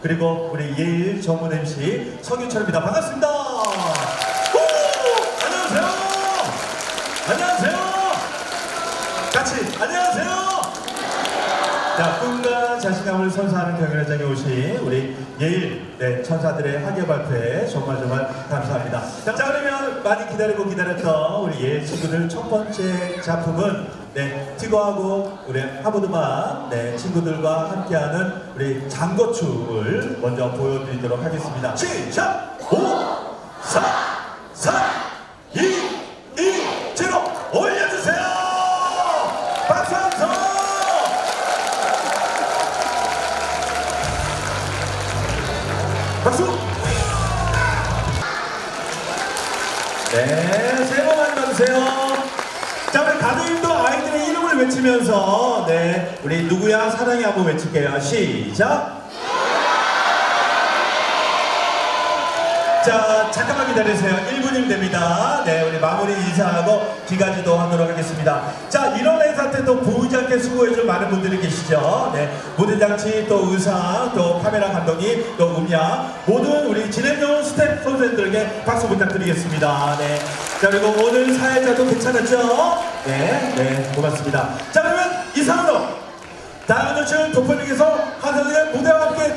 그리고 우리 예일 전문 MC 성윤철입니다. 반갑습니다. 오! 안녕하세요. 안녕하세요. 같이 안녕하세요. 자, 꿈과 자신감을 선사하는 경연회장에 오신 우리 예일 네, 천사들의 학예 발표에 정말 정말 감사합니다. 자, 자, 그러면 많이 기다리고 기다렸던 우리 예일 친구들 첫 번째 작품은 네, 티거하고 우리 하버드만 네, 친구들과 함께하는 우리 장거춤을 먼저 보여드리도록 하겠습니다. 시작! 5, 4, 3, 2, 1, 0 올려주세요! 박수 한 번! 박수! 네, 새해 복 많이 받으세요. 자, 우리 가족님도 아이들의 이름을 외치면서, 네, 우리 누구야 사랑해 한번 외칠게요. 시작! 자, 잠깐만 기다리세요. 1분이면 됩니다. 네, 우리 마무리 인사하고 기가지도 하도록 하겠습니다. 자, 이런 때또 보이지 않게 수고해줄 많은 분들이 계시죠. 네, 무대장치, 또 의상, 또 카메라 감독님, 또 음향, 모든 우리 진행용 스태프 선생님들에게 박수 부탁드리겠습니다. 네. 자, 그리고 오늘 사회자도 괜찮았죠? 네, 네, 고맙습니다. 자, 그러면 이상으로 다음 연출 도플릭에서 한 선생님 무대와 함께